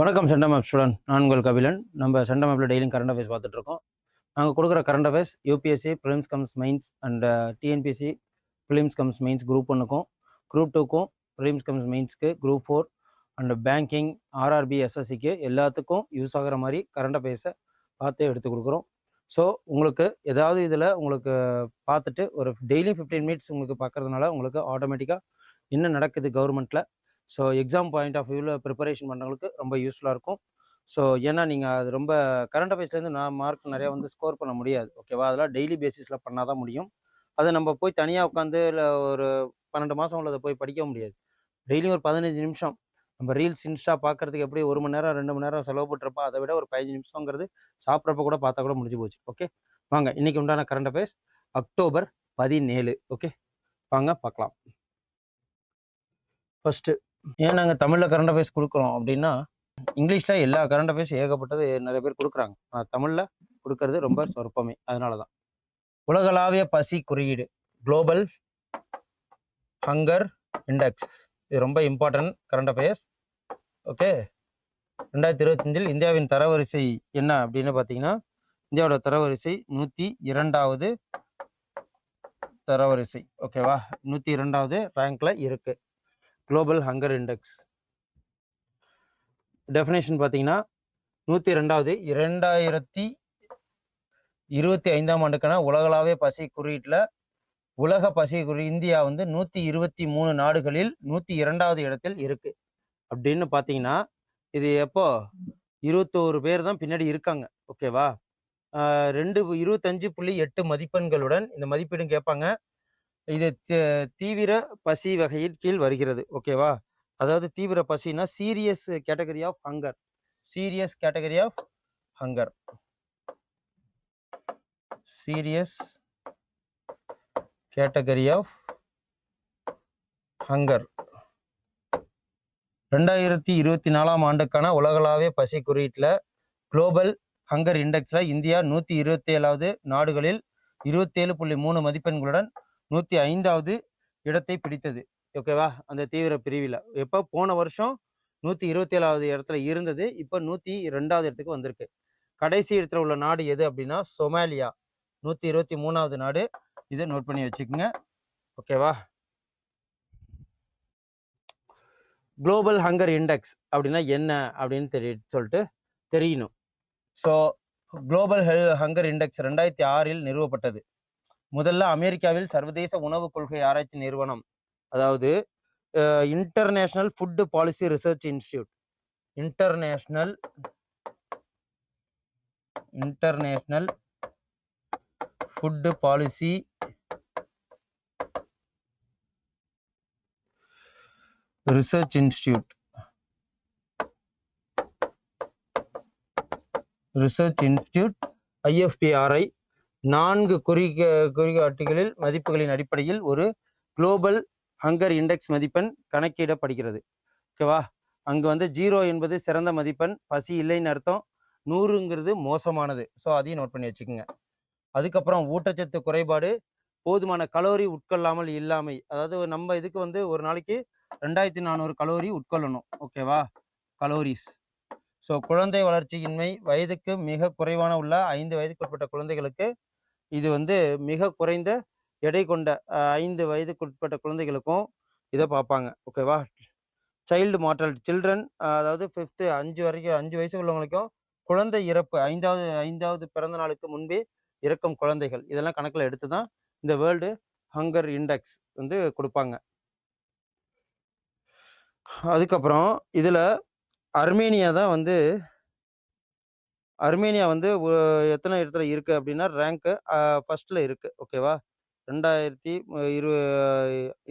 வணக்கம் சென்டா map student நான் உங்கள் கபிலன். நம்ம சென்டா மேப்பில் டெய்லியும் கரண்ட் அஃபேர்ஸ் பார்த்துட்டு இருக்கோம் நாங்கள் கொடுக்குற current affairs UPSC prelims cum mains and TNPSC prelims cum mains group ஒன்றுக்கும் குரூப் டூக்கும் prelims cum மெயின்ஸ்க்கு group four and banking RRB எஸ்எஸ்சிக்கு எல்லாத்துக்கும் யூஸ் ஆகிற மாதிரி கரண்ட் அஃபேர்ஸை பார்த்து எடுத்து கொடுக்குறோம். ஸோ உங்களுக்கு ஏதாவது இதில் உங்களுக்கு பார்த்துட்டு ஒரு டெய்லி ஃபிஃப்டீன் மினிட்ஸ் உங்களுக்கு பார்க்கறதுனால உங்களுக்கு ஆட்டோமேட்டிக்காக என்ன நடக்குது கவர்மெண்ட்டில் ஸோ எக்ஸாம் பாயிண்ட் ஆஃப் வியூவில் ப்ரிப்பரேஷன் பண்ணுறவங்களுக்கு ரொம்ப யூஸ்ஃபுல்லாக இருக்கும். ஸோ ஏன்னா நீங்கள் அது ரொம்ப கரண்ட் அஃபேர்ஸ்லேருந்து நான் மார்க் நிறையா வந்து ஸ்கோர் பண்ண முடியாது. ஓகேவா அதெல்லாம் டெய்லி பேசிஸில் பண்ணால் தான் முடியும். அதை நம்ம போய் தனியாக உட்காந்து இல்லை ஒரு பன்னெண்டு மாதம் உள்ளதை போய் படிக்க முடியாது. டெய்லியும் ஒரு பதினஞ்சு நிமிஷம் நம்ம ரீல்ஸ் இன்ஸ்டா பார்க்கறதுக்கு எப்படி ஒரு மணி நேரம் ரெண்டு மணி நேரம் செலவு பண்ணுறப்போ அதை விட ஒரு பதினஞ்சு நிமிஷங்கிறது சாப்பிட்றப்ப கூட பார்த்தா கூட முடிஞ்சு போச்சு. ஓகே? வாங்க இன்றைக்கி உண்டான கரண்ட் அஃபேர்ஸ் அக்டோபர் பதினேழு. ஓகே? வாங்க பார்க்கலாம். ஃபஸ்ட்டு ஏன் நாங்கள் தமிழில் கரண்ட் அஃபேர்ஸ் கொடுக்குறோம் அப்படின்னா இங்கிலீஷில் எல்லா கரண்ட் அஃபேர்ஸ் ஏகப்பட்டது நிறைய பேர் கொடுக்குறாங்க. ஆனால் தமிழில் கொடுக்கறது ரொம்ப சொற்பமே. அதனால தான் உலகளாவிய பசி குறியீடு குளோபல் ஹங்கர் இண்டெக்ஸ் இது ரொம்ப இம்பார்ட்டன்ட் கரண்ட் அஃபேர்ஸ் ஓகே. ரெண்டாயிரத்தி இருபத்தஞ்சில் இந்தியாவின் தரவரிசை என்ன அப்படின்னு பார்த்தீங்கன்னா இந்தியாவோட தரவரிசை நூற்றி இரண்டாவது தரவரிசை. ஓகேவா நூற்றி இரண்டாவது ரேங்க்ல இருக்கு. குளோபல் ஹங்கர் இண்டெக்ஸ் டெஃபினேஷன் பார்த்தீங்கன்னா நூற்றி ரெண்டாவது இரண்டாயிரத்தி இருபத்தி ஐந்தாம் ஆண்டுக்கான உலகளாவிய பசி குறியீட்டில் உலக பசி குறி இந்தியா வந்து நூற்றி இருபத்தி மூணு நாடுகளில் நூற்றி இரண்டாவது இடத்தில் இருக்குது அப்படின்னு பார்த்தீங்கன்னா இது எப்போ? இருபத்தோரு பேர் தான் பின்னாடி இருக்காங்க. ஓகேவா? ரெண்டு இருபத்தஞ்சு புள்ளி எட்டு மதிப்பெண்களுடன் இந்த மதிப்பீடும் கேட்பாங்க. இது தீவிர பசி வகையின் கீழ் வருகிறது. ஓகேவா? அதாவது தீவிர பசினா serious category of hunger. Serious category of hunger. Serious category of hunger. ரெண்டாயிரத்தி இருபத்தி நாலாம் ஆண்டுக்கான உலகளாவிய பசி குறியீட்டில் குளோபல் ஹங்கர் இண்டெக்ஸில் இந்தியா நூற்றி இருபத்தேழாவது நாடுகளில் இருபத்தேழு புள்ளி மூணு மதிப்பெண்களுடன் நூற்றி ஐந்தாவது இடத்தை பிடித்தது. ஓகேவா அந்த தீவிர பிரிவில். எப்போ? போன வருஷம் நூற்றி இருபத்தேழாவது இடத்துல இருந்தது. இப்போ நூற்றி ரெண்டாவது இடத்துக்கு வந்திருக்கு. கடைசி இடத்துல உள்ள நாடு எது அப்படின்னா சொமாலியா. நூற்றி இருபத்தி மூணாவது நாடு. இதை நோட் பண்ணி வச்சுக்கோங்க. ஓகேவா குளோபல் ஹங்கர் இண்டெக்ஸ் அப்படின்னா என்ன அப்படின்னு தெரிய சொல்லிட்டு தெரியணும். ஸோ குளோபல் ஹெல் ஹங்கர் இண்டெக்ஸ் ரெண்டாயிரத்தி ஆறில் நிறுவப்பட்டது. முதல்ல அமெரிக்காவில் சர்வதேச உணவு கொள்கை ஆராய்ச்சி நிறுவனம் அதாவது international food policy research institute international international food policy research institute research institute IFPRI நான்கு குறிக குறிகாட்டுகளில் மதிப்புகளின் அடிப்படையில் ஒரு குளோபல் ஹங்கர் இண்டெக்ஸ் மதிப்பெண் கணக்கிடப்படுகிறது. ஓகேவா அங்கே வந்து ஜீரோ என்பது சிறந்த மதிப்பெண் பசி இல்லைன்னு அர்த்தம் நூறுங்கிறது மோசமானது. ஸோ அதையும் நோட் பண்ணி வச்சுக்கோங்க. அதுக்கப்புறம் ஊட்டச்சத்து குறைபாடு போதுமான கலோரி உட்கொள்ளாமல் இல்லாமை. அதாவது நம்ம இதுக்கு வந்து ஒரு நாளைக்கு ரெண்டாயிரத்தி நானூறு கலோரி உட்கொள்ளணும். ஓகேவா? கலோரிஸ். ஸோ குழந்தை வளர்ச்சியின்மை வயதுக்கு மிக குறைவான உள்ள ஐந்து வயதுக்கு உட்பட்ட குழந்தைகளுக்கு இது வந்து மிக குறைந்த எடை கொண்ட ஐந்து வயதுக்கு உட்பட்ட குழந்தைகளுக்கும் இதை பார்ப்பாங்க. ஓகேவா? சைல்டு மார்டாலிட்டி சில்ட்ரன் அதாவது ஃபிஃப்த்து அஞ்சு வரைக்கும் அஞ்சு வயசு உள்ளவங்களுக்கும் குழந்தை இறப்பு ஐந்தாவது ஐந்தாவது பிறந்த நாளுக்கு முன்பே இறக்கும் குழந்தைகள். இதெல்லாம் கணக்கில் எடுத்து தான் இந்த வேர்ல்டு ஹங்கர் இண்டெக்ஸ் வந்து கொடுப்பாங்க. அதுக்கப்புறம் இதில் அர்மேனியா தான் வந்து அர்மேனியா வந்து எத்தனை இடத்துல இருக்குது அப்படின்னா ரேங்க்கு ஃபர்ஸ்ட்டில் இருக்குது ஓகேவா ரெண்டாயிரத்தி இரு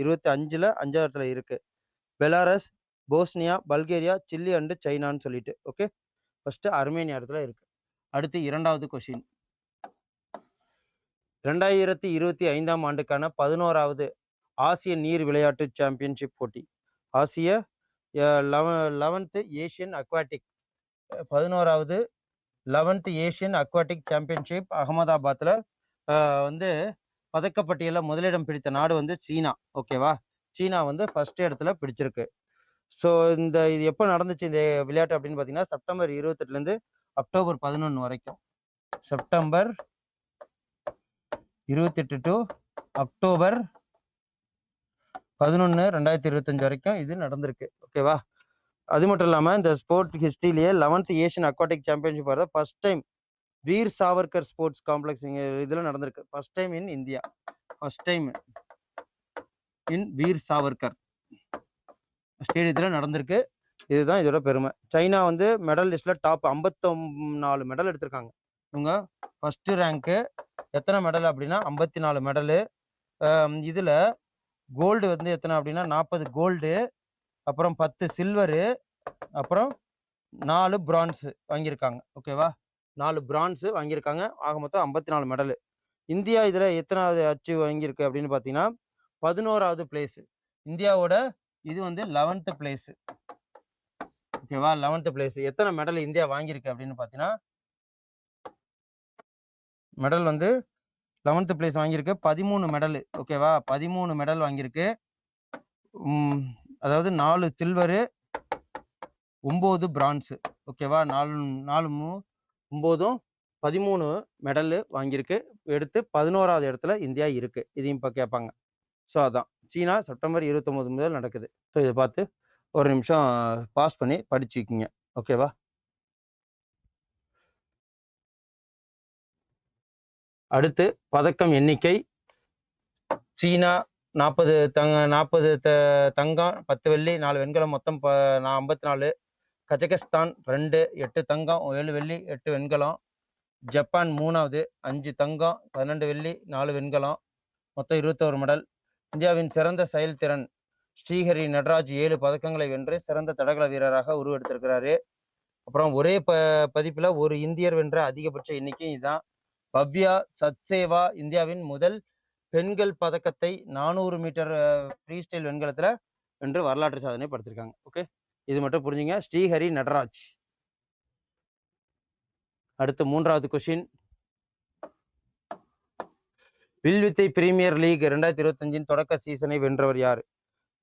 இருபத்தி அஞ்சில் அஞ்சாயிரத்தில் இடத்துல இருக்குது Belarus Bosnia Bulgaria Chile and சைனான்னு சொல்லிட்டு. ஓகே ஃபஸ்ட்டு அர்மேனியா இடத்துல இருக்குது அடுத்து இரண்டாவது கொஷின் ரெண்டாயிரத்தி இருபத்தி ஐந்தாம் ஆண்டுக்கான பதினோராவது ஆசிய நீர் விளையாட்டு சாம்பியன்ஷிப் போட்டி. ஆசிய லெவன்த்து ஏஷியன் அக்வாட்டிக் பதினோராவது லெவன்த் ஏஷியன் அக்வாட்டிக் சாம்பியன்ஷிப் அகமதாபாத்தில் வந்து பதக்கப்பட்டியலில் முதலிடம் பிடித்த நாடு வந்து சீனா. ஓகேவா? சீனா வந்து ஃபஸ்ட் இடத்துல பிடிச்சிருக்கு. ஸோ இந்த இது எப்போ நடந்துச்சு இந்த விளையாட்டு அப்படின்னு பார்த்தீங்கன்னா செப்டம்பர் இருபத்தெட்டுலேருந்து அக்டோபர் பதினொன்று வரைக்கும். செப்டம்பர் இருபத்தெட்டு டு அக்டோபர் பதினொன்று ரெண்டாயிரத்தி இருபத்தஞ்சு வரைக்கும் இது நடந்திருக்கு. ஓகேவா அது மட்டும் இல்லாமல் இந்த ஸ்போர்ட் ஹிஸ்ட்ரியிலேயே லெவன்த் ஏஷியன் அக்வாட்டிக் சாம்பியன்ஷிப் வரத first time Veer Savarkar sports complex இங்கே இதில் நடந்திருக்கு. First time in India first time in Veer Savarkar. ஸ்டேடியத்தில் நடந்திருக்கு. இதுதான் இதோட பெருமை. சைனா வந்து மெடல் லிஸ்ட்டில் டாப் ஐம்பத்தொம் நாலு மெடல் எடுத்திருக்காங்க. இவங்க ஃபஸ்ட்டு ரேங்க்கு எத்தனை மெடல் அப்படின்னா ஐம்பத்தி நாலு மெடலு இதில் கோல்டு வந்து எத்தனை அப்படின்னா நாற்பது கோல்டு அப்புறம் பத்து சில்வரு அப்புறம் நாலு பிரான்ஸு வாங்கியிருக்காங்க. ஓகேவா? நாலு பிரான்ஸு வாங்கியிருக்காங்க. ஆக மொத்தம் ஐம்பத்தி நாலு மெடலு. இந்தியா இதில் எத்தனாவது அச்சீவ் வாங்கியிருக்கு அப்படின்னு பார்த்தீங்கன்னா பதினோராவது பிளேஸு. இந்தியாவோட இது வந்து லெவன்த்து பிளேஸு. ஓகேவா? Eleventh place. எத்தனை மெடல் இந்தியா வாங்கியிருக்கு அப்படின்னு பார்த்தீங்கன்னா மெடல் வந்து லெவன்த்து பிளேஸ் வாங்கியிருக்கு. பதிமூணு மெடலு. ஓகேவா பதிமூணு மெடல் வாங்கியிருக்கு. அதாவது நாலு சில்வரு ஒம்பது பிரான்ஸு. ஓகேவா நாலு நாலு மூ ஒம்போதும் பதிமூணு மெடலு வாங்கியிருக்கு. எடுத்து பதினோராவது இடத்துல இந்தியா இருக்குது இதையும் இப்போ கேட்பாங்க. ஸோ அதான். சீனா செப்டம்பர் இருபத்தொம்போது முதல் நடக்குது. ஸோ இதை பார்த்து ஒரு நிமிஷம் பாஸ் பண்ணி படிச்சுக்கிங்க. ஓகேவா அடுத்து பதக்கம் எண்ணிக்கை. சீனா நாற்பது தங்க நாற்பது த தங்கம் பத்து வெள்ளி நாலு வெண்கலம் மொத்தம் ப நான் ஐம்பத்தி நாலு கஜகஸ்தான் ரெண்டு எட்டு தங்கம் ஏழு வெள்ளி எட்டு வெண்கலம். ஜப்பான் மூணாவது அஞ்சு தங்கம் பன்னெண்டு வெள்ளி நாலு வெண்கலம். மொத்தம் இருபத்தோரு மெடல். இந்தியாவின் சிறந்த செயல்திறன் ஸ்ரீஹரி நடராஜ் ஏழு பதக்கங்களை வென்று சிறந்த தடகள வீரராக உருவெடுத்திருக்கிறாரு. அப்புறம் ஒரே ப பதிப்பில் ஒரு இந்தியர் வென்ற அதிகபட்ச எண்ணிக்கை இதுதான் பவ்யா சத்சேவா இந்தியாவின் முதல் பெண்கள் பதக்கத்தை நானூறு மீட்டர் ஃப்ரீ ஸ்டைல் வெண்கலத்தில் வென்று வரலாற்று சாதனை படுத்திருக்காங்க. ஓகே இது மட்டும் புரிஞ்சுங்க. ஸ்ரீஹரி நடராஜ். அடுத்து மூன்றாவது கொஷின் வில்வித்தை பிரீமியர் லீக் ரெண்டாயிரத்தி இருபத்தஞ்சின் தொடக்க சீசனை வென்றவர் யார்?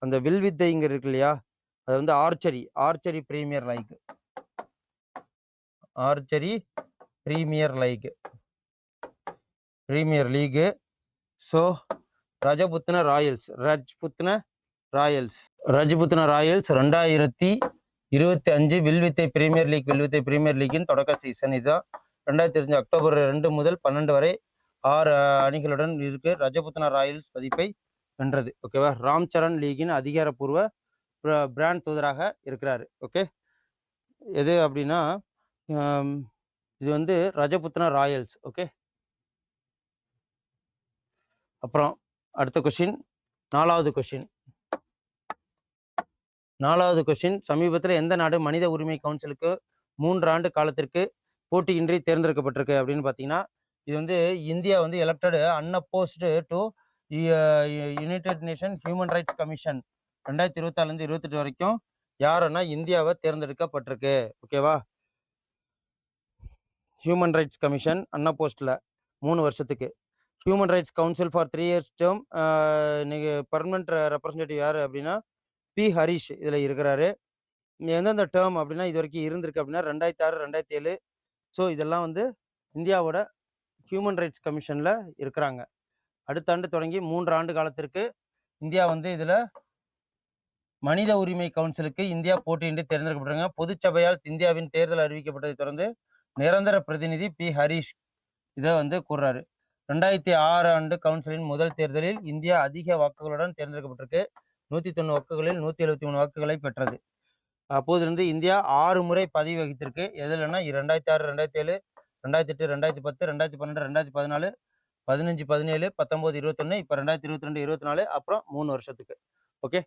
அந்த வில்வித்தை இங்க இருக்கு இல்லையா? அது வந்து archery. Archery premier league archery premier league premier league so Rajputana royals Rajputana royals Rajputana royals ரெண்டாயிரத்தி இருபத்தி அஞ்சு வில்வித்தை பிரீமியர் லீக் வில்வித்தை பிரீமியர் லீக்கின் தொடக்க சீசன் இதுதான் ரெண்டாயிரத்தி அஞ்சு அக்டோபர் ரெண்டு முதல் பன்னெண்டு வரை ஆறு அணிகளுடன் இருக்கு ரஜபுத்ன ராயல்ஸ் பதிப்பை வென்றது. ஓகேவா ராம் சரண் லீகின் அதிகாரப்பூர்வ பிராண்ட் தூதராக இருக்கிறார். ஓகே எது அப்படின்னா இது வந்து ரஜபுத்ன ராயல்ஸ் ஓகே அப்புறம் அடுத்த கொஷின் நாலாவது கொஷின் நாலாவது கொஷின் சமீபத்தில் எந்த நாடு மனித உரிமை கவுன்சிலுக்கு மூன்று ஆண்டு காலத்திற்கு போட்டியின்றி தேர்ந்தெடுக்கப்பட்டிருக்கு அப்படின்னு பார்த்தீங்கன்னா இது வந்து இந்தியா வந்து elected unopposed to United Nation human rights commission ரெண்டாயிரத்தி இருபத்தாலேருந்து இருபத்தெட்டு வரைக்கும் யாருன்னா இந்தியாவை தேர்ந்தெடுக்கப்பட்டிருக்கு. ஓகேவா ஹியூமன் ரைட்ஸ் கமிஷன் அன்அப்போஸ்டில் மூணு வருஷத்துக்கு. Human rights council for three years term இன்னைக்கு பர்மனெண்ட் ரெப்ரசன்டேட்டிவ் யார் அப்படின்னா பி ஹரிஷ் இதில் இருக்கிறாரு. எந்தெந்த டேர்ம் அப்படின்னா இது வரைக்கும் இருந்திருக்கு அப்படின்னா ரெண்டாயிரத்தி ஆறு ரெண்டாயிரத்தி ஏழு ஸோ இதெல்லாம் வந்து இந்தியாவோட ஹியூமன் ரைட்ஸ் கமிஷனில் இருக்கிறாங்க. அடுத்த ஆண்டு தொடங்கி மூன்று ஆண்டு காலத்திற்கு இந்தியா வந்து இதில் மனித உரிமை கவுன்சிலுக்கு இந்தியா போட்டியின்றி தேர்ந்தெடுக்கப்பட்டாங்க பொதுச்சபையால் இந்தியாவின் தேர்தல் அறிவிக்கப்பட்டதை தொடர்ந்து நிரந்தர பிரதிநிதி பி ஹரிஷ் இதை வந்து கூறுறாரு. ரெண்டாயிரத்தி ஆறு ஆண்டு கவுன்சிலின் முதல் தேர்தலில் இந்தியா அதிக வாக்குகளுடன் தேர்ந்தெடுக்கப்பட்டிருக்கு. நூற்றி தொண்ணூறு வாக்குகளில் நூற்றி எழுபத்தி மூணு வாக்குகளை பெற்றது. அப்போதிலிருந்து இந்தியா ஆறு முறை பதவி வகித்திருக்கு எதுலன்னா ரெண்டாயிரத்தி ஆறு ரெண்டாயிரத்தி ஏழு ரெண்டாயிரத்தி எட்டு ரெண்டாயிரத்தி பத்து ரெண்டாயிரத்தி பன்னெண்டு ரெண்டாயிரத்தி பதினாலு பதினஞ்சு பதினேழு பத்தொம்போது இருபத்தொன்று இப்போ ரெண்டாயிரத்தி இருபத்தி ரெண்டு இருபத்தி நாலு அப்புறம் மூணு வருஷத்துக்கு. ஓகே?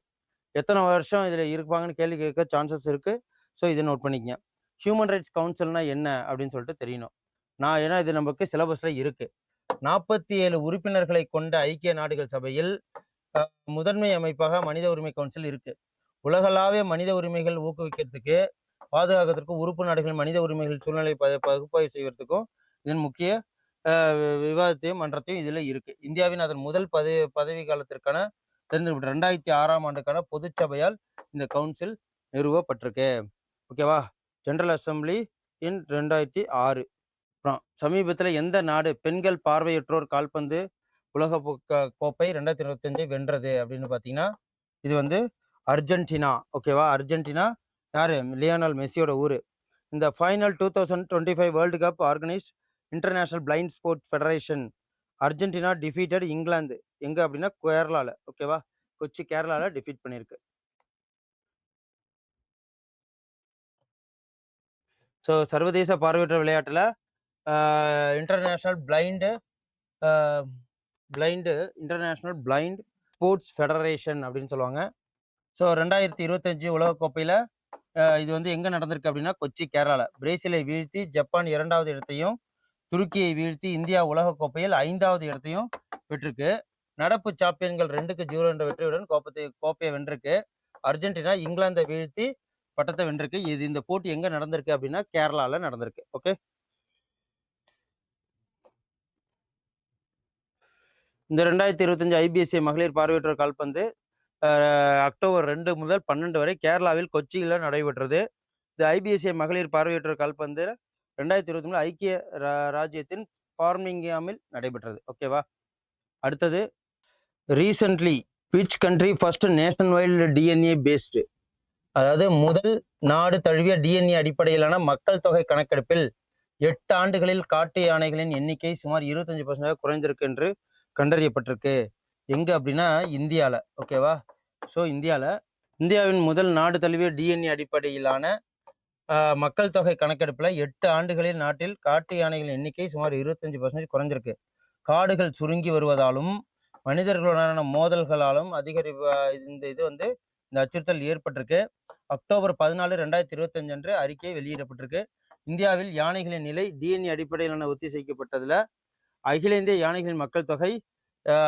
எத்தனை வருஷம் இதில் இருப்பாங்கன்னு கேள்வி கேட்க சான்சஸ் இருக்குது ஸோ இதை நோட் பண்ணிக்கங்க. ஹியூமன் ரைட்ஸ் கவுன்சில்னா என்ன அப்படின்னு சொல்லிட்டு தெரியணும். நான் ஏன்னா இது நமக்கு சிலபஸில் இருக்குது நாற்பத்தி ஏழு உறுப்பினர்களை கொண்ட ஐக்கிய நாடுகள் சபையில் முதன்மை அமைப்பாக மனித உரிமை கவுன்சில் இருக்கு. உலகளாவிய மனித உரிமைகள் ஊக்குவிக்கிறதுக்கு பாதுகாக்கிறதுக்கும் உறுப்பு நாடுகள் மனித உரிமைகள் சூழ்நிலை பகுப்பாய்வு செய்வதற்கும் இதன் முக்கிய விவாதத்தையும் மன்றத்தையும் இதில் இருக்கு. இந்தியாவின் அதன் முதல் பதவி பதவி காலத்திற்கான தேர்ந்தெடுப்பு ரெண்டாயிரத்தி ஆறாம் ஆண்டுக்கான பொதுச்சபையால் இந்த கவுன்சில் நிறுவப்பட்டிருக்கு. ஓகேவா? ஜெனரல் அசெம்பிளி இன் ரெண்டாயிரத்தி ஆறு. அப்புறம் சமீபத்தில் எந்த நாடு பெண்கள் பார்வையற்றோர் கால்பந்து உலக கோப்பை ரெண்டாயிரத்தி இருபத்தஞ்சு வென்றது அப்படின்னு பார்த்தீங்கன்னா இது வந்து அர்ஜென்டினா ஓகேவா? அர்ஜென்டினா யார்? லியோனல் மெஸ்ஸியோட ஊர். இந்த final two thousand twenty five world cup organised international blind sports federation. Argentina defeated England. எங்கே அப்படின்னா கேரளாவில் ஓகேவா? கொச்சி கேரளாவில் டிஃபீட் பண்ணியிருக்கு ஸோ சர்வதேச பார்வையற்ற விளையாட்டில் international blind blind international blind sports federation அப்படின்னு சொல்லுவாங்க. ஸோ ரெண்டாயிரத்தி இருபத்தஞ்சு உலகக்கோப்பையில் இது வந்து எங்கே நடந்திருக்கு அப்படின்னா கொச்சி கேரளாவில் பிரேசிலை வீழ்த்தி ஜப்பான் இரண்டாவது இடத்தையும் துருக்கியை வீழ்த்தி இந்தியா உலகக்கோப்பையில் ஐந்தாவது இடத்தையும் பெற்றிருக்கு. நடப்பு சாம்பியன்கள் ரெண்டுக்கு ஜீரோ என்ற வெற்றியுடன் கோப்பத்தை கோப்பையை வென்றிருக்கு. அர்ஜென்டினா இங்கிலாந்தை வீழ்த்தி பட்டத்தை வென்றிருக்கு. இது இந்த போட்டி எங்கே நடந்திருக்கு அப்படின்னா கேரளாவில் நடந்திருக்கு. ஓகே இந்த ரெண்டாயிரத்தி இருபத்தஞ்சு ஐபிஎஸ்சி மகளிர் பார்வையற்றோர் கால்பந்து அக்டோபர் ரெண்டு முதல் பன்னெண்டு வரை கேரளாவில் கொச்சியில் நடைபெற்றது. இந்த ஐபிஎஸ்சி மகளிர் பார்வையற்றோர் கால்பந்து ரெண்டாயிரத்தி இருபத்தி மூணு ஐக்கிய ரா- ராஜ்யத்தின் ஃபார்மிங்காமில் நடைபெற்றது. ஓகேவா அடுத்தது recently which country first nation wild DNA based அதாவது முதல் நாடு தழுவிய டிஎன்ஏ அடிப்படையிலான மக்கள் தொகை கணக்கெடுப்பில் எட்டு ஆண்டுகளில் காட்டு யானைகளின் எண்ணிக்கை சுமார் இருபத்தஞ்சு பர்சன்டாக குறைந்திருக்கு என்று கண்டறியப்பட்டிருக்கு. எங்கே அப்படின்னா இந்தியாவில் ஓகேவா? ஸோ இந்தியாவில் இந்தியாவின் முதல் நாடு தழுவிய டிஎன்ஏ அடிப்படையிலான மக்கள் தொகை கணக்கெடுப்பில் எட்டு ஆண்டுகளில் நாட்டில் காட்டு யானைகளின் எண்ணிக்கை சுமார் இருபத்தஞ்சு பர்சன்டேஜ் குறைஞ்சிருக்கு. காடுகள் சுருங்கி வருவதாலும் மனிதர்களுடனான மோதல்களாலும் அதிகரி இந்த இது வந்து இந்த அச்சுறுத்தல் ஏற்பட்டிருக்கு. அக்டோபர் பதினாலு ரெண்டாயிரத்தி இருபத்தஞ்சு அன்று அறிக்கை வெளியிடப்பட்டிருக்கு. இந்தியாவில் யானைகளின் நிலை டிஎன்ஏ அடிப்படையிலான ஒத்திசைக்கப்பட்டதில் அகில இந்திய யானைகளின் மக்கள் தொகை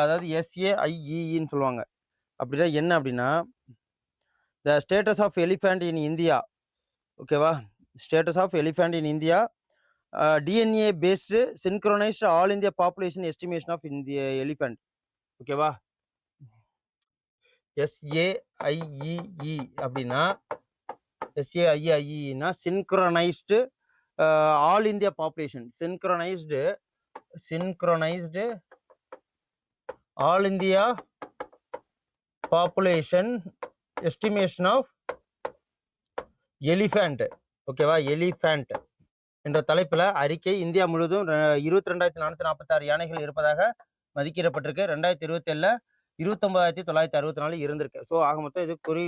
அதாவது எஸ்ஏஐஇன்னு சொல்லுவாங்க. அப்படின்னா என்ன அப்படின்னா the status of elephant in India ஓகேவா status of elephant in India DNA based synchronised all India population estimation of Indian elephant ஓகேவா எஸ்ஏஐஇஇ அப்படின்னா எஸ்ஏஐஐஇனா synchronised all India population synchronised synchronized all India population estimation of elephant ஓகேவா elephant என்ற தலைப்பில் அறிக்கை India முழுவதும் இருபத்தி ரெண்டாயிரத்தி நானூற்றி நாற்பத்தாறு யானைகள் இருப்பதாக மதிக்கிடப்பட்டிருக்கு. ரெண்டாயிரத்தி இருபத்தேழில் இருபத்தொம்பதாயிரத்தி தொள்ளாயிரத்தி அறுபத்தி நாலு இருந்திருக்கு. ஸோ ஆக மொத்தம் இது குறி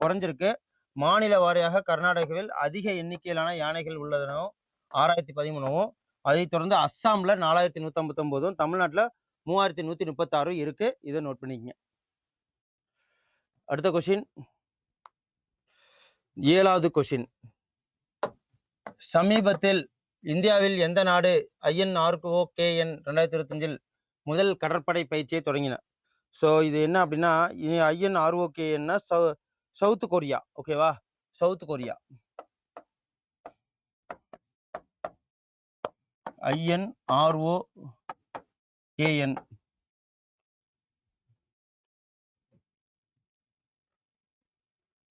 குறைஞ்சிருக்கு. மாநில வாரியாக கர்நாடகாவில் அதிக எண்ணிக்கையிலான யானைகள் உள்ளதனவும் ஆறாயிரத்தி பதிமூணுவும் அதைத் தொடர்ந்து அஸ்ஸாமில் நாலாயிரத்தி நூற்றம்பத்தொம்போதும் தமிழ்நாட்டில் மூவாயிரத்தி நூற்றி முப்பத்தாறும் இருக்குது இதை நோட் பண்ணிக்கங்க. அடுத்த கொஷின் ஏழாவது கொஷின் சமீபத்தில் இந்தியாவில் எந்த நாடு ஐஎன்ஆர்கோ கேஎன் ரெண்டாயிரத்தி இருபத்தஞ்சில் முதல் கடற்படை பயிற்சியை தொடங்கின? ஸோ இது என்ன அப்படின்னா ஐஎன்ஆர்ஓகேன்னா சவு சவுத் கொரியா. ஓகேவா சவுத் கொரியா. INRO KN.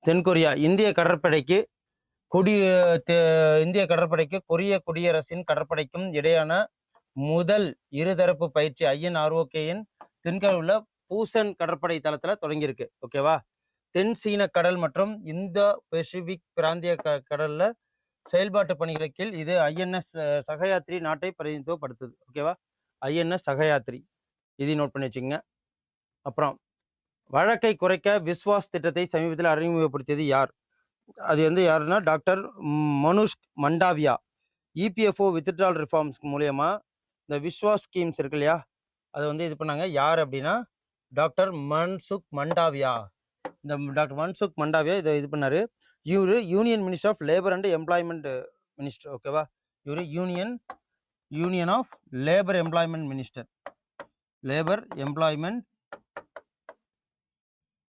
தென்கொரியா இந்திய கடற்படைக்கு கொடி இந்திய கடற்படைக்கு கொரிய குடியரசின் கடற்படைக்கும் இடையான முதல் இருதரப்பு பயிற்சி ஐஎன்ஆர்ஓகேயின் தென்கரையில் உள்ள பூசன் கடற்படை தளத்தில் தொடங்கியிருக்கு. ஓகேவா? தென் சீன கடல் மற்றும் இந்தோ பெசிபிக் பிராந்திய க கடலில் செயல்பாட்டு பணிகளுக்கு கீழ் இது ஐஎன்எஸ் சகயாத்ரி நாட்டை பிரதிநிதித்துவப்படுத்துது. ஓகேவா? ஐஎன்எஸ் சகயாத்ரி. இதை நோட் பண்ணி வச்சுக்கோங்க. அப்புறம் வழக்கை குறைக்க விஸ்வாஸ் திட்டத்தை சமீபத்தில் அறிமுகப்படுத்தியது யார்? அது வந்து யாருன்னா doctor Manush Mandaviya. EPFO withdrawal reforms மூலயமா இந்த விஸ்வாஸ் ஸ்கீம்ஸ் இருக்கு இல்லையா? அதை வந்து இது பண்ணாங்க. யார் அப்படின்னா டாக்டர் மன்சுக் மண்டாவியா. இந்த டாக்டர் மன்சுக் மண்டாவியா இதை இது பண்ணார். இவரு union minister of labour and employment minister ஓகேவா இவரு union union of labour employment minister labour employment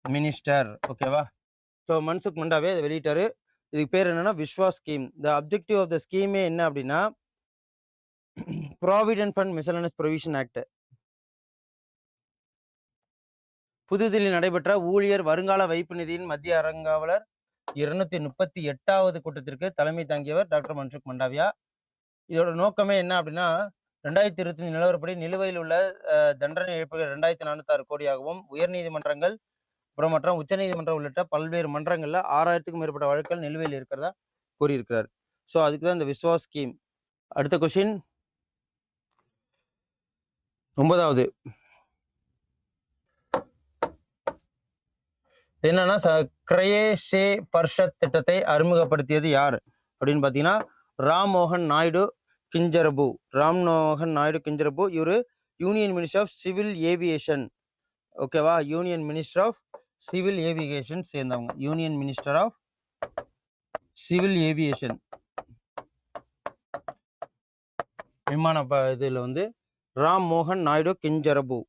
minister ஓகேவா ஸோ மன்சுக் மண்டாவே அதை வெளியிட்டாரு. இதுக்கு பேர் என்னன்னா Vishwa scheme the objective of the ஸ்கீமே என்ன அப்படின்னா provident fund miscellaneous provision act புதுதில்லி நடைபெற்ற ஊழியர் வருங்கால வைப்பு நிதியின் மத்திய அரங்காவலர் இருநூத்தி முப்பத்தி எட்டாவது கூட்டத்திற்கு தலைமை தாங்கியவர் டாக்டர் மன்சுக் மண்டாவியா. இதோட நோக்கமே என்ன அப்படின்னா ரெண்டாயிரத்தி இருபத்தி நிலவரப்படி நிலுவையில் உள்ள அஹ், தண்டனை இழப்புகள் ரெண்டாயிரத்தி நானூத்தி ஆறு கோடியாகவும் உயர்நீதிமன்றங்கள் அப்புறம் மற்றும் உச்சநீதிமன்றம் உள்ளிட்ட பல்வேறு மன்றங்கள்ல ஆறாயிரத்துக்கும் மேற்பட்ட வழக்குகள் நிலுவையில் இருக்கிறதா கூறியிருக்கிறார். ஸோ அதுக்கு தான் இந்த விஸ்வாஸ் ஸ்கீம். அடுத்த கொஷின் ஒன்பதாவது. என்னன்னா ச- கிரயேஷே பர்ஷத் திட்டத்தை அறிமுகப்படுத்தியது யார்? அப்படின்னு பார்த்தீங்கன்னா ராம் மோகன் நாயுடு கிஞ்சரபு. ராம்மோகன் நாயுடு கிஞ்சரபு இவர் union minister of civil aviation. ஓகேவா union minister of civil aviation சேர்ந்தவங்க. Union minister of civil aviation. விமான ப இதில் வந்து ராம் மோகன் நாயுடு கிஞ்சரபு.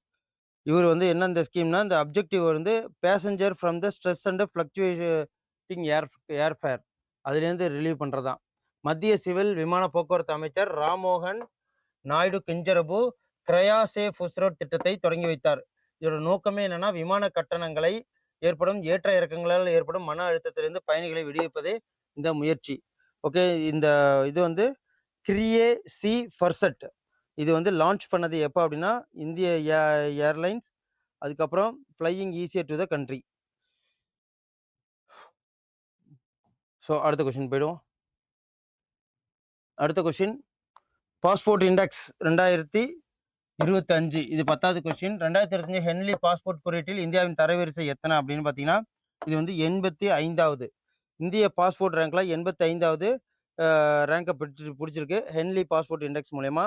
இவர் வந்து என்ன இந்த ஸ்கீம்னா இந்த அப்ஜெக்டிவ் வந்து passenger from the stress and fluctuating air airfare. அதுலேருந்து ரிலீவ் பண்ணுறதான் மத்திய சிவில் விமான போக்குவரத்து அமைச்சர் ராமோகன் நாயுடு கிஞ்சரபு கிரயாசே ஃபுஸ்ரோட் திட்டத்தை தொடங்கி வைத்தார். இதோட நோக்கமே என்னன்னா விமான கட்டணங்களை ஏற்படும் ஏற்ற இறக்கங்களால் ஏற்படும் மன அழுத்தத்திலிருந்து பயணிகளை விடுவிப்பதே இந்த முயற்சி. ஓகே இந்த இது வந்து கிரியே சி ஃபர்சட். இது வந்து லான்ச் பண்ணது எப்போ அப்படின்னா இந்திய ஏர்லைன்ஸ் அதுக்கப்புறம் flying easier to the country. So அடுத்த கொஷின் போயிடுவோம். அடுத்த கொஷின் பாஸ்போர்ட் இண்டெக்ஸ் ரெண்டாயிரத்தி இருபத்தஞ்சு. இது பத்தாவது கொஸ்டின். ரெண்டாயிரத்தி இருபத்தஞ்சு ஹென்லி பாஸ்போர்ட் குறியீட்டில் இந்தியாவின் தரவரிசை எத்தனை அப்படின்னு பார்த்தீங்கன்னா இது வந்து எண்பத்தி ஐந்தாவது. இந்திய பாஸ்போர்ட் ரேங்க்ல எண்பத்தி ஐந்தாவது ரேங்கை பிடிச்சி பிடிச்சிருக்கு. ஹென்லி பாஸ்போர்ட் இண்டெக்ஸ் மூலயமா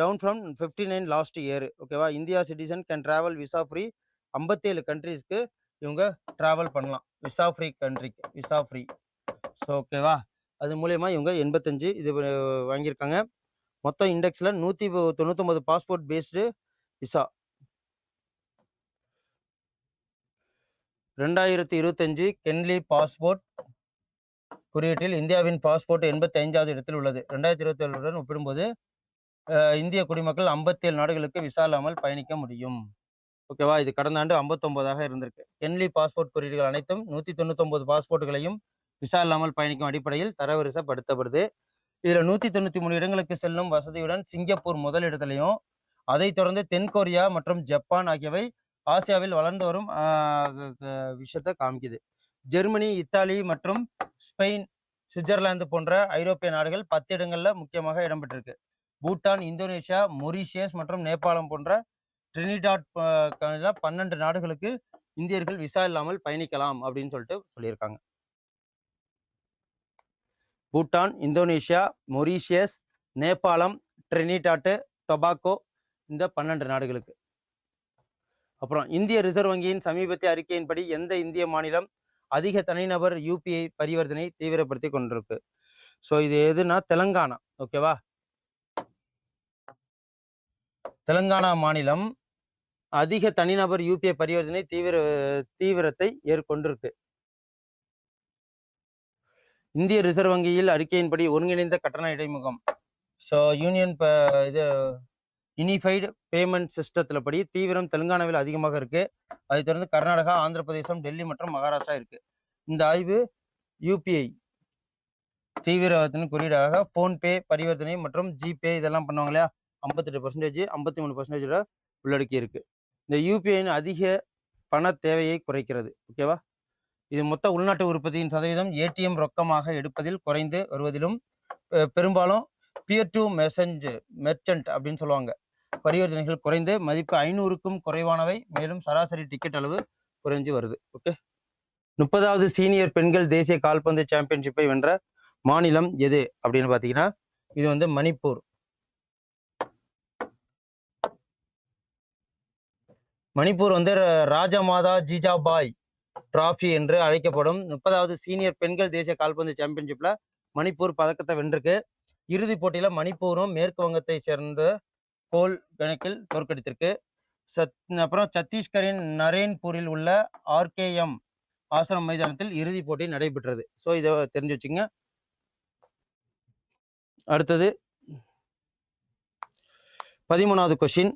down from fifty nine last year. ஓகேவா? India citizen can travel visa free. ஐம்பத்தேழு கண்ட்ரீஸ்க்கு இவங்க ட்ராவல் பண்ணலாம். விசா ஃப்ரீ கண்ட்ரிக்கு. Visa free. ஸோ ஓகேவா? அது மூலயமா இவங்க எண்பத்தஞ்சு இது வாங்கியிருக்காங்க. மொத்தம் இண்டெக்ஸில் நூற்றி தொண்ணூத்தொம்பது பாஸ்போர்ட் பேஸ்டு விசா. ரெண்டாயிரத்தி இருபத்தஞ்சு கென்லி பாஸ்போர்ட் குறியீட்டில் இந்தியாவின் பாஸ்போர்ட் எண்பத்தி ஐந்தாவது இடத்தில் உள்ளது. ரெண்டாயிரத்தி இருபத்தி ஏழுடன் ஒப்பிடும்போது இந்திய குடிமக்கள் 57 நாடுகளுக்கு விசா இல்லாமல் பயணிக்க முடியும். ஓகேவா? இது கடந்த ஆண்டு 59 இருந்திருக்கு. கென்லி பாஸ்போர்ட் குறியீடுகள் அனைத்தும் நூற்றி தொண்ணூத்தொம்பது பாஸ்போர்ட்டுகளையும் விசா இல்லாமல் பயணிக்கும் அடிப்படையில் தரவரிசைப்படுத்தப்படுது. இதில் நூற்றி தொண்ணூற்றி மூணு இடங்களுக்கு செல்லும் வசதியுடன் சிங்கப்பூர் முதலிடத்திலையும் அதைத் தொடர்ந்து தென்கொரியா மற்றும் ஜப்பான் ஆகியவை ஆசியாவில் வளர்ந்து வரும் விஷயத்தை காமிக்குது. ஜெர்மனி இத்தாலி மற்றும் ஸ்பெயின் சுவிட்சர்லாந்து போன்ற ஐரோப்பிய நாடுகள் பத்து இடங்களில் முக்கியமாக இடம்பெற்றிருக்கு. பூட்டான் இந்தோனேஷியா மொரிஷியஸ் மற்றும் நேபாளம் போன்ற ட்ரினிடாட் பன்னெண்டு நாடுகளுக்கு இந்தியர்கள் விசா இல்லாமல் பயணிக்கலாம் அப்படின்னு சொல்லிட்டு சொல்லியிருக்காங்க. பூட்டான் இந்தோனேஷியா மொரீஷியஸ் நேபாளம் ட்ரினிடாட்டு டொபாக்கோ இந்த பன்னெண்டு நாடுகளுக்கு. அப்புறம் இந்திய ரிசர்வ் வங்கியின் சமீபத்திய அறிக்கையின்படி எந்த இந்திய மாநிலம் அதிக தனிநபர் யூபிஐ பரிவர்த்தனை தீவிரப்படுத்தி கொண்டிருக்கு? ஸோ இது எதுனா தெலங்கானா. ஓகேவா தெலுங்கானா மாநிலம் அதிக தனிநபர் யூபிஐ பரிவர்த்தனை தீவிர தீவிரத்தை ஏற்கொண்டிருக்கு இந்திய ரிசர்வ் வங்கியில் அறிக்கையின்படி ஒருங்கிணைந்த கட்டண இடைமுகம். ஸோ யூனியன் ப இது யூனிஃபைடு பேமெண்ட் சிஸ்டத்தில் படி தீவிரம் தெலுங்கானாவில் அதிகமாக இருக்கு. அதை தொடர்ந்து கர்நாடகா ஆந்திர பிரதேசம் டெல்லி மற்றும் மகாராஷ்டிரா இருக்கு. இந்த ஆய்வு யூபிஐ தீவிரத்தின் குறியீடாக ஃபோன்பே பரிவர்த்தனை மற்றும் ஜிபே இதெல்லாம் பண்ணுவாங்க இல்லையா? ஐம்பத்தெட்டு பர்சன்டேஜ் ஐம்பத்தி மூணு பர்சன்டேஜில் உள்ளடக்கி இருக்கு. இந்த யூபிஐயின் அதிக பண தேவையை குறைக்கிறது ஓகேவா இது மொத்த உள்நாட்டு உற்பத்தியின் சதவீதம் ஏடிஎம் ரொக்கமாக எடுப்பதில் குறைந்து வருவதிலும் பெரும்பாலும் பியர் டு மெசஞ்ச் மெர்ச்சன்ட் அப்படின்னு சொல்லுவாங்க. பரிவர்த்தனைகள் குறைந்து மதிப்பு ஐநூறுக்கும் குறைவானவை மேலும் சராசரி டிக்கெட் அளவு குறைஞ்சு வருது ஓகே முப்பதாவது சீனியர் பெண்கள் தேசிய கால்பந்து சாம்பியன்ஷிப்பை வென்ற மாநிலம் எது அப்படின்னு பார்த்தீங்கன்னா இது வந்து மணிப்பூர். மணிப்பூர் வந்து ராஜமாதா ஜிஜாபாய் டிராஃபி என்று அழைக்கப்படும் முப்பதாவது சீனியர் பெண்கள் தேசிய கால்பந்து சாம்பியன்ஷிப்ல மணிப்பூர் பதக்கத்தை வென்றிருக்கு. இறுதிப் போட்டியில மணிப்பூரும் மேற்கு வங்கத்தை சேர்ந்த கோல் கணக்கில் தோற்கடித்திருக்கு. சத் அப்புறம் சத்தீஸ்கரின் நரேன்பூரில் உள்ள ஆர்கேஎம் ஆசிரம் மைதானத்தில் இறுதிப் போட்டி நடைபெற்றது. ஸோ இதை தெரிஞ்சு வச்சுங்க அடுத்தது பதிமூணாவது கொஷின்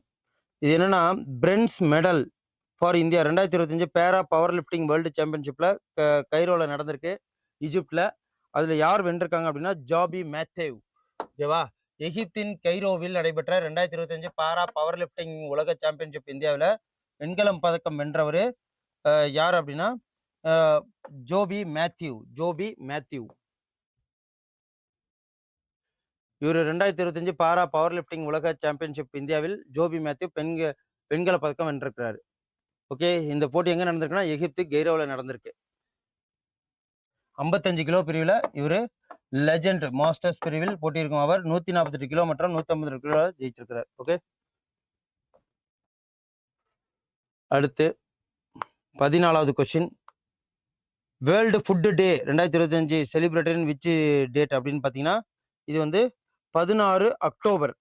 இது என்னன்னா பிரென்ஸ் மெடல் ஃபார் இந்தியா ரெண்டாயிரத்தி இருபத்தஞ்சு பேரா பவர் லிஃப்டிங் வேர்ல்டு சாம்பியன்ஷிப்பில் கைரோவில் நடந்திருக்கு ஈஜிப்டில் அதில் யார் வென்றிருக்காங்க அப்படின்னா ஜாபி மேத்தேவ் ஓகேவா? எகிப்தின் கைரோவில் நடைபெற்ற ரெண்டாயிரத்தி இருபத்தஞ்சு பாரா பவர் லிஃப்டிங் உலக சாம்பியன்ஷிப் இந்தியாவில் வெண்கலம் பதக்கம் வென்றவர் யார் அப்படின்னா ஜோபி மேத்யூ ஜோபி மேத்யூ இவர் ரெண்டாயிரத்தி இருபத்தஞ்சு பாரா பவர் லிஃப்டிங் உலக சாம்பியன்ஷிப் இந்தியாவில் ஜோபி மேத்யூ பெண்கள் பெண்களை பதக்கம் வென்றிருக்கிறாரு. ஓகே இந்த போட்டி எங்கே நடந்திருக்குன்னா எகிப்து கெய்ரோவில் நடந்திருக்கு. ஐம்பத்தஞ்சு கிலோ பிரிவில் இவர் லெஜண்ட் மாஸ்டர்ஸ் பிரிவில் போட்டியிருக்கும் அவர். நூற்றி நாற்பத்தெட்டு கிலோ மற்றும் நூற்றம்பது கிலோ ஜெயிச்சிருக்கிறார். ஓகே. அடுத்து பதினாலாவது கொஸ்டின். வேர்ல்டு ஃபுட்டு டே ரெண்டாயிரத்தி இருபத்தஞ்சு செலிப்ரேட்டட் விச் டேட் அப்படின்னு பார்த்தீங்கன்னா இது வந்து பதினாறு அக்டோபர்.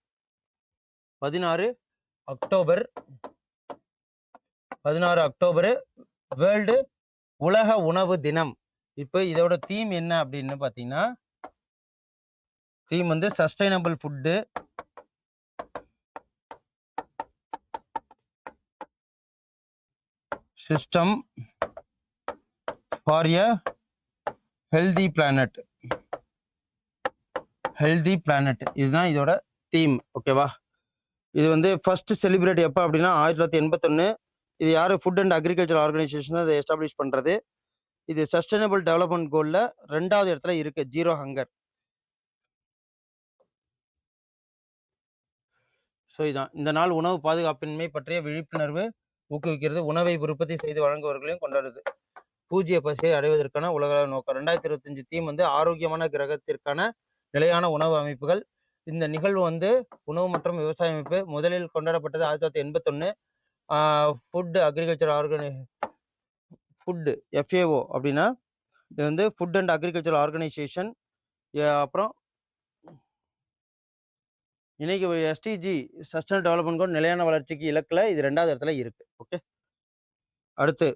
பதினாறு அக்டோபர். பதினாறு அக்டோபர். வேர்ல்டு உலக உணவு தினம். இப்போ இதோட தீம் என்ன அப்படின்னு பார்த்தீங்கன்னா தீம் வந்து sustainable food. System for a healthy planet. Healthy planet இதுதான் இதோட தீம் ஓகேவா இது வந்து ஃபர்ஸ்ட் செலிப்ரேட் எப்போ அப்படின்னா ஆயிரத்தி தொள்ளாயிரத்தி எண்பத்தொன்று இது யார்? ஃபுட் அண்ட் அக்ரிகல்ச்சர் ஆர்கனைசேஷன் அதை எஸ்டாப்ளிஷ் பண்ணுறது இது சஸ்டைனபிள் டெவலப்மெண்ட் கோலில் ரெண்டாவது இடத்துல இருக்கு ஜீரோ ஹங்கர் ஸோ இதான். இந்த நாள் உணவு பாதுகாப்பின்மை பற்றிய விழிப்புணர்வு ஊக்குவிக்கிறது உணவை உற்பத்தி செய்து வழங்குவவர்களையும் கொண்டாடுது பூஜ்ய பசியை அடைவதற்கான உலக நோக்கம். ரெண்டாயிரத்தி இருபத்தஞ்சு தீம் வந்து ஆரோக்கியமான கிரகத்திற்கான நிலையான உணவு அமைப்புகள். இந்த நிகழ்வு வந்து உணவு மற்றும் விவசாய அமைப்பு முதலில் கொண்டாடப்பட்டது ஆயிரத்தி தொள்ளாயிரத்தி எண்பத்தொன்று ஃபுட் அக்ரிகல்ச்சர் ஆர்கனை ஃபுட்டு எஃப்ஏஓ அப்படின்னா இது வந்து ஃபுட் அண்ட் அக்ரிகல்ச்சர் ஆர்கனைசேஷன் அப்புறம் இன்னைக்கு எஸ்டிஜி சஸ்டன் டெவலப்மெண்ட் கோட் நிலையான வளர்ச்சிக்கு இலக்கில் இது ரெண்டாவது இடத்துல இருக்குது ஓகே அடுத்து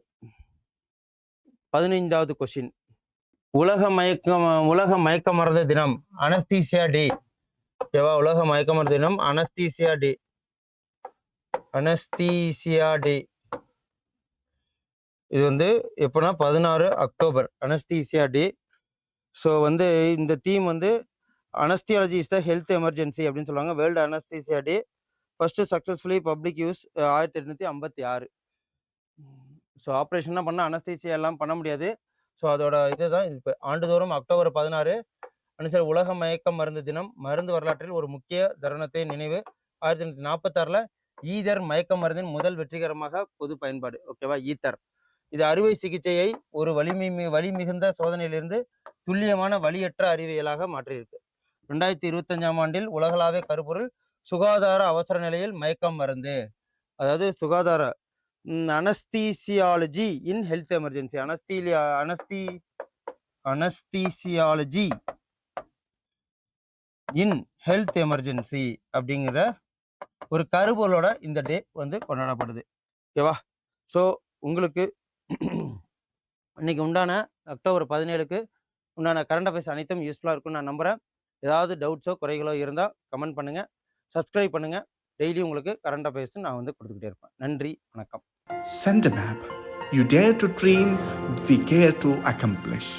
பதினைந்தாவது கொஷின் உலக மயக்கம் உலக மயக்க மருந்து தினம் அனஸ்தீசியா டே. ஓகேவா? உலக மயக்க மருந்து தினம் அனஸ்தீசியா டே. அனஸ்தீசியா டே. இது வந்து எப்போனா பதினாறு அக்டோபர் அனஸ்தீசியா டே. ஸோ வந்து இந்த தீம் வந்து anaesthesiology is the health emergency அப்படின்னு சொல்லுவாங்க. World anaesthesia day first successfully public use ஆயிரத்தி எட்நூற்றி ஐம்பத்தி ஆறு. ஸோ ஆப்ரேஷன்லாம் பண்ணால் அனஸ்தீசியா எல்லாம் பண்ண முடியாது. ஸோ அதோட இதுதான். இப்போ ஆண்டுதோறும் அக்டோபர் பதினாறு அனுசரி உலக மயக்க மருந்து தினம் மருந்து வரலாற்றில் ஒரு முக்கிய தருணத்தை நினைவு. ஆயிரத்தி தொள்ளாயிரத்தி நாற்பத்தாறில் ஈதர் மயக்க மருந்தின் முதல் வெற்றிகரமாக பொது பயன்பாடு. ஓகேவா ஈத்தர் இது அறுவை சிகிச்சையை ஒரு வலிமை மி- வலி மிகுந்த சோதனையிலிருந்து துல்லியமான வலியற்ற அறிவியலாக மாற்றியிருக்கு. ரெண்டாயிரத்தி இருபத்தஞ்சாம் ஆண்டில் உலகளாவிய கருப்பொருள் சுகாதார அவசர நிலையில் மயக்கம் மருந்து. அதாவது சுகாதார அனஸ்தீசியாலஜி இன் ஹெல்த் எமர்ஜென்சி. அனஸ்தீலியா அனஸ்தி அனஸ்தீசியாலஜி இன் ஹெல்த் எமர்ஜென்சி அப்படிங்கிற ஒரு கருபொருளோட இந்த டே வந்து கொண்டாடப்படுது. ஓகேவா ஸோ உங்களுக்கு இன்னைக்கு உண்டான அக்டோபர் பதினேழுக்கு உண்டான கரண்ட் அஃபேர்ஸ் அனைத்தும் யூஸ்ஃபுல்லாக இருக்கும்னு நான் நம்புகிறேன் ஏதாவது டவுட்ஸோ குறைகளோ இருந்தால் கமெண்ட் பண்ணுங்கள் சப்ஸ்கிரைப் பண்ணுங்கள் டெய்லி உங்களுக்கு கரண்ட் அஃபேர்ஸ் நான் வந்து கொடுத்துக்கிட்டே இருப்பேன். நன்றி வணக்கம். Sent map you dare to dream we care to accomplish.